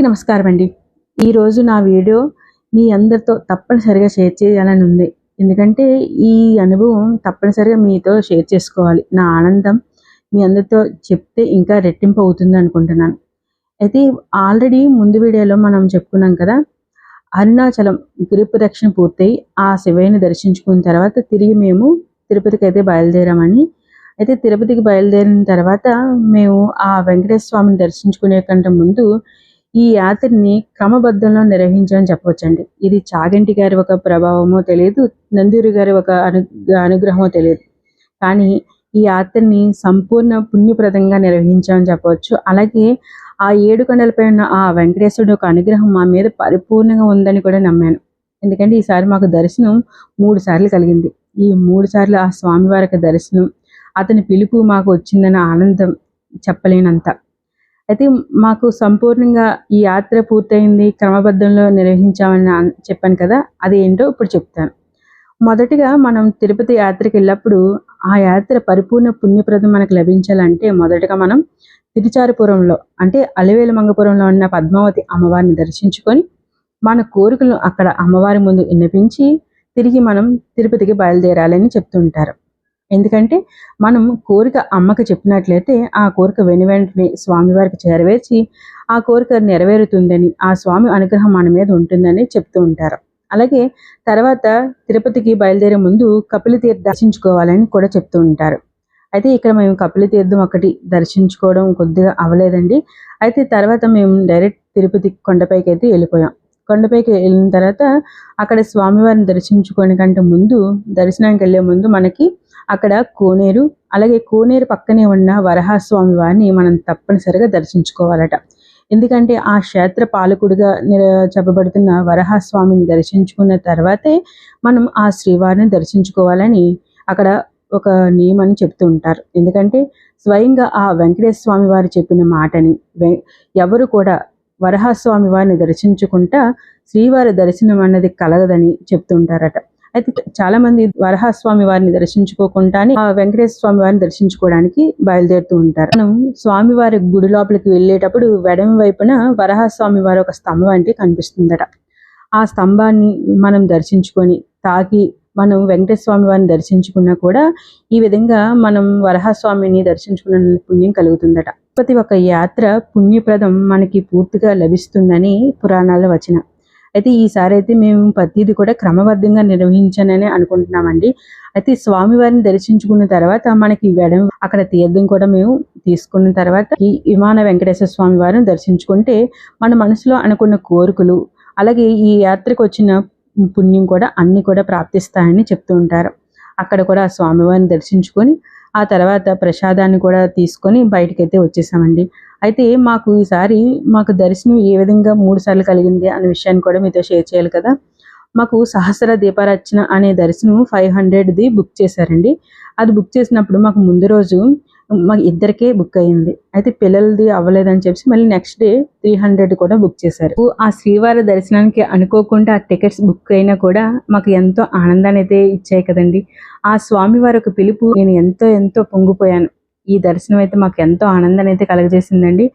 అందరికీ నమస్కారం అండి. ఈరోజు నా వీడియో మీ అందరితో తప్పనిసరిగా షేర్ చేయాలని ఉంది. ఎందుకంటే ఈ అనుభవం తప్పనిసరిగా మీతో షేర్ చేసుకోవాలి. నా ఆనందం మీ అందరితో చెప్తే ఇంకా రెట్టింపు అవుతుంది అనుకుంటున్నాను. అయితే ఆల్రెడీ ముందు వీడియోలో మనం చెప్పుకున్నాం కదా అరుణాచలం గిరి ప్రదక్షిణ పూర్తయి ఆ శివయ్యని దర్శించుకున్న తర్వాత తిరిగి మేము తిరుపతికి అయితే బయలుదేరామని అయితే తిరుపతికి బయలుదేరిన తర్వాత మేము ఆ వెంకటేశ్వర స్వామిని దర్శించుకునే కంటే ముందు ఈ యాత్రని క్రమబద్ధంలో నిర్వహించని చెప్పవచ్చండి. ఇది చాగంటి గారి ఒక ప్రభావమో తెలియదు నందూరి గారి ఒక అను అనుగ్రహమో తెలియదు. కానీ ఈ యాత్రని సంపూర్ణ పుణ్యప్రదంగా నిర్వహించామని చెప్పవచ్చు. అలాగే ఆ ఏడు కొండలపై ఉన్న ఆ వెంకటేశ్వరుడు ఒక అనుగ్రహం మా మీద పరిపూర్ణంగా ఉందని కూడా నమ్మాను. ఎందుకంటే ఈసారి మాకు దర్శనం మూడు సార్లు కలిగింది. ఈ మూడు సార్లు ఆ స్వామివారికి దర్శనం అతని పిలుపు మాకు వచ్చిందన్న ఆనందం చెప్పలేనంత. అయితే మాకు సంపూర్ణంగా ఈ యాత్ర పూర్తయింది క్రమబద్ధంలో నిర్వహించామని చెప్పాను కదా అది ఏంటో ఇప్పుడు చెప్తాను. మొదటిగా మనం తిరుపతి యాత్రకి వెళ్ళినప్పుడు ఆ యాత్ర పరిపూర్ణ పుణ్యప్రదం మనకు లభించాలంటే మొదటగా మనం తిరుచారుపురంలో అంటే అలివేలు మంగపురంలో ఉన్న పద్మావతి అమ్మవారిని దర్శించుకొని మన కోరికలను అక్కడ అమ్మవారి ముందు విన్నపించి తిరిగి మనం తిరుపతికి బయలుదేరాలని చెప్తుంటారు. ఎందుకంటే మనం కోరిక అమ్మకి చెప్పినట్లయితే ఆ కోరిక వెను వెంటనే స్వామివారికి చేరవేర్చి ఆ కోరిక నెరవేరుతుందని ఆ స్వామి అనుగ్రహం మన మీద ఉంటుందని చెప్తూ ఉంటారు. అలాగే తర్వాత తిరుపతికి బయలుదేరే ముందు కపిల తీర్థ దర్శించుకోవాలని కూడా చెప్తూ ఉంటారు. అయితే ఇక్కడ మేము కపిలతీర్థం ఒకటి దర్శించుకోవడం కొద్దిగా అవ్వలేదండి. అయితే తర్వాత మేము డైరెక్ట్ తిరుపతి కొండపైకి అయితే వెళ్ళిపోయాం. కొండపైకి వెళ్ళిన తర్వాత అక్కడ స్వామివారిని దర్శించుకోని కంటే ముందు దర్శనానికి వెళ్ళే ముందు మనకి అక్కడ కోనేరు అలాగే కోనేరు పక్కనే ఉన్న వరహాస్వామి వారిని మనం తప్పనిసరిగా దర్శించుకోవాలట. ఎందుకంటే ఆ క్షేత్ర పాలకుడిగా చెప్పబడుతున్న వరహాస్వామిని దర్శించుకున్న తర్వాతే మనం ఆ శ్రీవారిని దర్శించుకోవాలని అక్కడ ఒక నియమాన్ని చెప్తూ ఉంటారు. ఎందుకంటే స్వయంగా ఆ వెంకటేశ్వర స్వామి వారు చెప్పిన మాటని ఎవరు కూడా వరహాస్వామి వారిని దర్శించుకుంటా శ్రీవారి దర్శనం అన్నది కలగదని చెప్తుంటారట అయితే చాలా మంది వరహస్వామి వారిని దర్శించుకోకుండానే ఆ వెంకటేశ్వర స్వామి వారిని దర్శించుకోవడానికి బయలుదేరుతూ ఉంటారు. మనం స్వామివారి గుడి లోపలికి వెళ్ళేటప్పుడు వెడమి వైపున వరహస్వామి వారి ఒక స్తంభం అంటే కనిపిస్తుందట. ఆ స్తంభాన్ని మనం దర్శించుకొని తాకి మనం వెంకటేశ్వర స్వామి వారిని దర్శించుకున్నా కూడా ఈ విధంగా మనం వరహస్వామిని దర్శించుకున్న పుణ్యం కలుగుతుందట. ప్రతి ఒక్క యాత్ర పుణ్యప్రదం మనకి పూర్తిగా లభిస్తుందని పురాణాల వచనం. అయితే ఈసారి అయితే మేము ప్రతిదీ కూడా క్రమబద్ధంగా నిర్వహించానని అనుకుంటున్నామండి. అయితే స్వామివారిని దర్శించుకున్న తర్వాత మనకి వెడం అక్కడ తీర్థం కూడా మేము తీసుకున్న తర్వాత ఈ విమాన వెంకటేశ్వర స్వామి వారిని దర్శించుకుంటే మన మనసులో అనుకున్న కోరికలు అలాగే ఈ యాత్రకు వచ్చిన పుణ్యం కూడా అన్ని కూడా ప్రాప్తిస్తాయని చెప్తూ ఉంటారు. అక్కడ కూడా స్వామివారిని దర్శించుకొని ఆ తర్వాత ప్రసాదాన్ని కూడా తీసుకొని బయటకైతే వచ్చేసామండి. అయితే మాకు ఈసారి మాకు దర్శనం ఏ విధంగా మూడు సార్లు కలిగింది అనే విషయాన్ని కూడా మీతో షేర్ చేయాలి కదా. మాకు సహస్ర దీపారచన అనే దర్శనం ఫైవ్ హండ్రెడ్ది బుక్ చేశారండి. అది బుక్ చేసినప్పుడు మాకు ముందు రోజు మాకు ఇద్దరికే బుక్ అయ్యింది అయితే పిల్లలది అవ్వలేదని చెప్పి మళ్ళీ నెక్స్ట్ డే త్రీ హండ్రెడ్ కూడా బుక్ చేశారు. ఆ శ్రీవారి దర్శనానికి అనుకోకుండా ఆ టికెట్స్ బుక్ అయినా కూడా మాకు ఎంతో ఆనందాన్ని అయితే ఇచ్చాయి కదండి. ఆ స్వామివారి ఒక పిలుపు నేను ఎంతో ఎంతో పొంగిపోయాను. ఈ దర్శనం అయితే మాకు ఎంతో ఆనందాన్ని అయితే కలగజేసిందండి.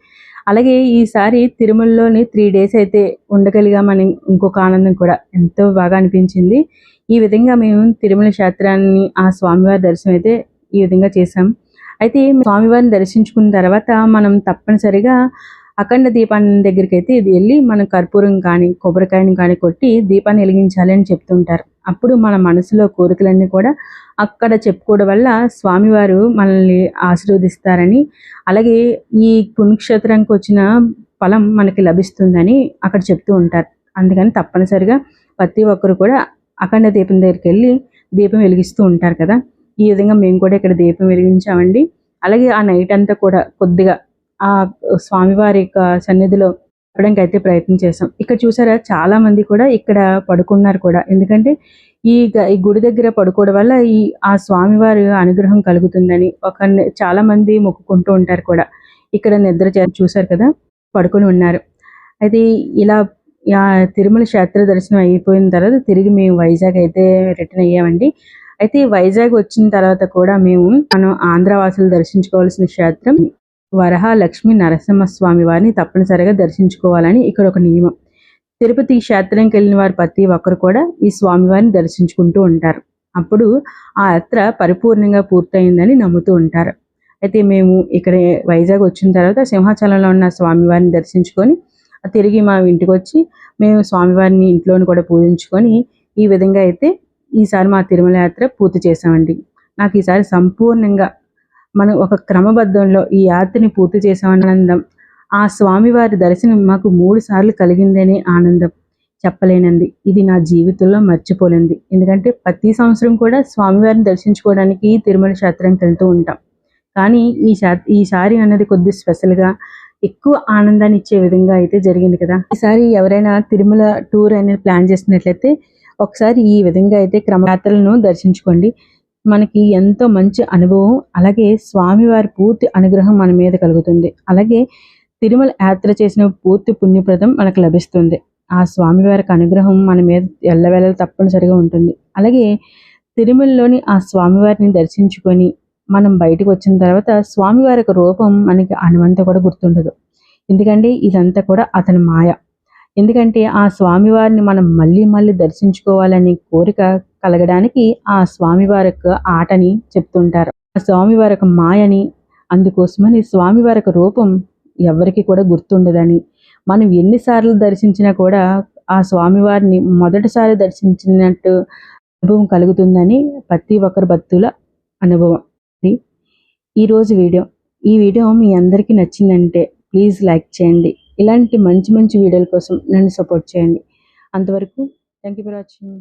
అలాగే ఈసారి తిరుమలలోని త్రీ డేస్ అయితే ఉండగలిగామని ఇంకొక ఆనందం కూడా ఎంతో బాగా అనిపించింది. ఈ విధంగా మేము తిరుమల క్షేత్రాన్ని ఆ స్వామివారి దర్శనం అయితే ఈ విధంగా చేసాం అయితే స్వామివారిని దర్శించుకున్న తర్వాత మనం తప్పనిసరిగా అఖండ దీపాన్ని దగ్గరికి అయితే ఇది వెళ్ళి మన కర్పూరం కానీ కొబ్బరికాయని కానీ కొట్టి దీపాన్ని వెలిగించాలి అని చెప్తుంటారు. అప్పుడు మన మనసులో కోరికలన్నీ కూడా అక్కడ చెప్పుకోవడం వల్ల స్వామివారు మనల్ని ఆశీర్వదిస్తారని అలాగే ఈ పుణ్యక్షేత్రానికి వచ్చిన ఫలం మనకి లభిస్తుందని అక్కడ చెప్తూ ఉంటారు. అందుకని తప్పనిసరిగా ప్రతి ఒక్కరు కూడా అఖండ దీపం దగ్గరికి వెళ్ళి దీపం వెలిగిస్తూ ఉంటారు కదా. ఈ విధంగా మేము కూడా ఇక్కడ దీపం వెలిగించామండి. అలాగే ఆ నైట్ అంతా కూడా కొద్దిగా ఆ స్వామివారి యొక్క సన్నిధిలో పడడానికి అయితే ప్రయత్నం చేసాం ఇక్కడ చూసారా చాలా మంది కూడా ఇక్కడ పడుకున్నారు కూడా. ఎందుకంటే ఈ ఈ గుడి దగ్గర పడుకోవడం వల్ల ఈ ఆ స్వామివారి అనుగ్రహం కలుగుతుందని ఒక చాలా మంది మొక్కుకుంటూ ఉంటారు కూడా. ఇక్కడ నిద్ర చూసారు కదా పడుకొని ఉన్నారు. అయితే ఇలా ఆ తిరుమల క్షేత్ర దర్శనం అయిపోయిన తర్వాత తిరిగి మేము వైజాగ్ అయితే రిటర్న్ అయ్యామండి. అయితే వైజాగ్ వచ్చిన తర్వాత కూడా మేము మనం ఆంధ్ర వాసులు దర్శించుకోవాల్సిన క్షేత్రం వరహ లక్ష్మి నరసింహస్వామి వారిని తప్పనిసరిగా దర్శించుకోవాలని ఇక్కడ ఒక నియమం. తిరుపతి క్షేత్రంకి వెళ్ళిన వారు ప్రతి ఒక్కరు కూడా ఈ స్వామివారిని దర్శించుకుంటూ ఉంటారు. అప్పుడు ఆ యాత్ర పరిపూర్ణంగా పూర్తయిందని నమ్ముతూ ఉంటారు. అయితే మేము ఇక్కడ వైజాగ్ వచ్చిన తర్వాత సింహాచలంలో ఉన్న స్వామివారిని దర్శించుకొని తిరిగి మా ఇంటికి వచ్చి మేము స్వామివారిని ఇంట్లోని కూడా పూజించుకొని ఈ విధంగా అయితే ఈసారి మా తిరుమల యాత్ర పూర్తి చేసామండి నాకు ఈసారి సంపూర్ణంగా మనం ఒక క్రమబద్ధంలో ఈ యాత్రని పూర్తి చేసామని ఆనందం. ఆ స్వామివారి దర్శనం మాకు మూడు సార్లు కలిగిందనే ఆనందం చెప్పలేనంది. ఇది నా జీవితంలో మర్చిపోలేంది. ఎందుకంటే ప్రతి సంవత్సరం కూడా స్వామివారిని దర్శించుకోవడానికి తిరుమల క్షేత్రానికి వెళ్తూ ఉంటాం. కానీ ఈ ఈసారి అన్నది కొద్ది స్పెషల్గా ఎక్కువ ఆనందాన్ని ఇచ్చే విధంగా అయితే జరిగింది కదా. ఈసారి ఎవరైనా తిరుమల టూర్ అనేది ప్లాన్ చేసినట్లయితే ఒకసారి ఈ విధంగా అయితే క్రమయాత్రలను దర్శించుకోండి. మనకి ఎంతో మంచి అనుభవం. అలాగే స్వామివారి పూర్తి అనుగ్రహం మన మీద కలుగుతుంది. అలాగే తిరుమల యాత్ర చేసిన పూర్తి పుణ్యప్రదం మనకు లభిస్తుంది. ఆ స్వామివారికి అనుగ్రహం మన మీద ఎల్లవేళ తప్పనిసరిగా ఉంటుంది. అలాగే తిరుమలలోని ఆ స్వామివారిని దర్శించుకొని మనం బయటకు వచ్చిన తర్వాత స్వామివారి యొక్క రూపం మనకి అనుమంతా కూడా గుర్తుండదు. ఎందుకంటే ఇదంతా కూడా అతని మాయ. ఎందుకంటే ఆ స్వామివారిని మనం మళ్ళీ మళ్ళీ దర్శించుకోవాలని కోరిక కలగడానికి ఆ స్వామివారి యొక్క ఆటని చెప్తుంటారు. ఆ స్వామివారి యొక్క మాయని అందుకోసమని స్వామివారి యొక్క రూపం ఎవరికి కూడా గుర్తుండదని. మనం ఎన్నిసార్లు దర్శించినా కూడా ఆ స్వామివారిని మొదటిసారి దర్శించినట్టు అనుభవం కలుగుతుందని ప్రతి ఒక్కరి భక్తుల అనుభవం. ఈరోజు వీడియో. ఈ వీడియో మీ అందరికీ నచ్చిందంటే ప్లీజ్ లైక్ చేయండి. ఇలాంటి మంచి మంచి వీడియోల కోసం నన్ను సపోర్ట్ చేయండి. అంతవరకు థ్యాంక్ యూ ఫర్ వాచింగ్.